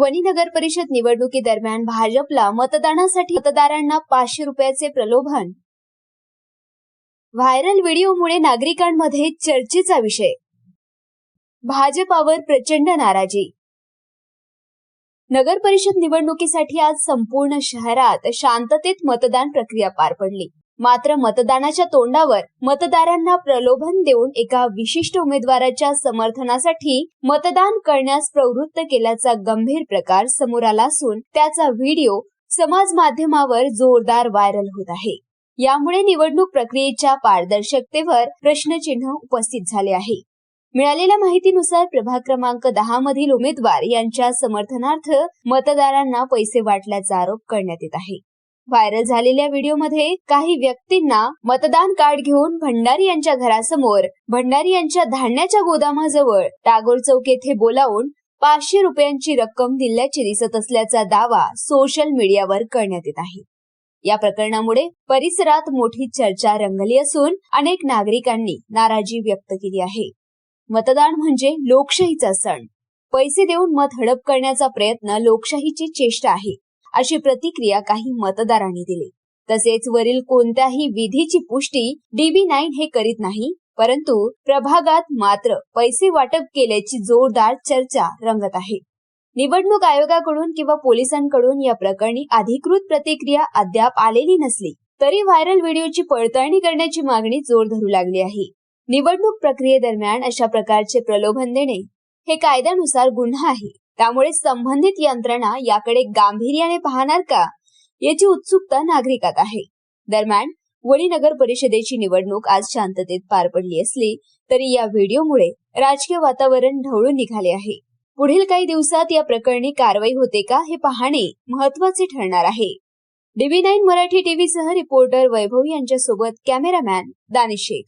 वणी नगर परिषद निवडणुकीदरम्यान भाजपला मतदानासाठी मतदारांना पाचशे रुपयाचे प्रलोभन. व्हायरल व्हिडिओमुळे नागरिकांमध्ये चर्चेचा विषय. भाजपावर प्रचंड नाराजी. नगर परिषद निवडणुकीसाठी आज संपूर्ण शहरात शांततेत मतदान प्रक्रिया पार पडली. मात्र मतदानाच्या तोंडावर मतदारांना प्रलोभन देऊन एका विशिष्ट उमेदवाराच्या समर्थनासाठी मतदान करण्यास प्रवृत्त केल्याचा गंभीर प्रकार समोर आला असून त्याचा व्हिडिओ समाज माध्यमावर जोरदार व्हायरल होत आहे. यामुळे निवडणूक प्रक्रियेच्या पारदर्शकतेवर प्रश्नचिन्ह उपस्थित झाले आहे. मिळालेल्या माहितीनुसार प्रभाग क्रमांक दहा मधील उमेदवार यांच्या समर्थनार्थ मतदारांना पैसे वाटल्याचा आरोप करण्यात येत आहे. व्हायरल झालेल्या व्हिडिओमध्ये काही व्यक्तींना मतदान कार्ड घेऊन भंडारी यांच्या घरासमोर भंडारी यांच्या धान्याच्या गोदामाजवळ टागोर चौक येथे बोलावून पाचशे रुपयांची रक्कम दिल्याचे दिसत असल्याचा दावा सोशल मीडियावर करण्यात येत आहे. या प्रकरणामुळे परिसरात मोठी चर्चा रंगली असून अनेक नागरिकांनी नाराजी व्यक्त केली आहे. मतदान म्हणजे लोकशाहीचा सण. पैसे देऊन मत हडप करण्याचा प्रयत्न लोकशाहीची चेष्टा आहे. अशी प्रतिक्रिया काही मतदारांनी दिली. तसेच वरील कोणत्याही विधीची पुष्टी डीबी नाईन हे करीत नाही परंतु प्रभागात मात्र पैसे वाटप केल्याची जोरदार चर्चा रंगत आहे. निवडणूक आयोगाकडून किंवा पोलिसांकडून या प्रकरणी अधिकृत प्रतिक्रिया अद्याप आलेली नसली तरी व्हायरल व्हिडिओची पडताळणी करण्याची मागणी जोर धरू लागली आहे. निवडणूक प्रक्रियेदरम्यान अशा प्रकारचे प्रलोभन देणे हे कायद्यानुसार गुन्हा आहे. त्यामुळे संबंधित यंत्रणा याकडे गांभीर्याने पाहणार का याची उत्सुकता नागरिकात आहे. दरम्यान वणी नगर परिषदेची निवडणूक आज शांततेत पार पडली असली तरी या व्हिडिओमुळे राजकीय वातावरण ढवळून निघाले आहे. पुढील काही दिवसात या प्रकरणी कारवाई होते का हे पाहणे महत्त्वाचे ठरणार आहे. D B nine Marathi TV सह रिपोर्टर वैभव यांच्यासोबत कॅमेरामॅन दानिश शेख.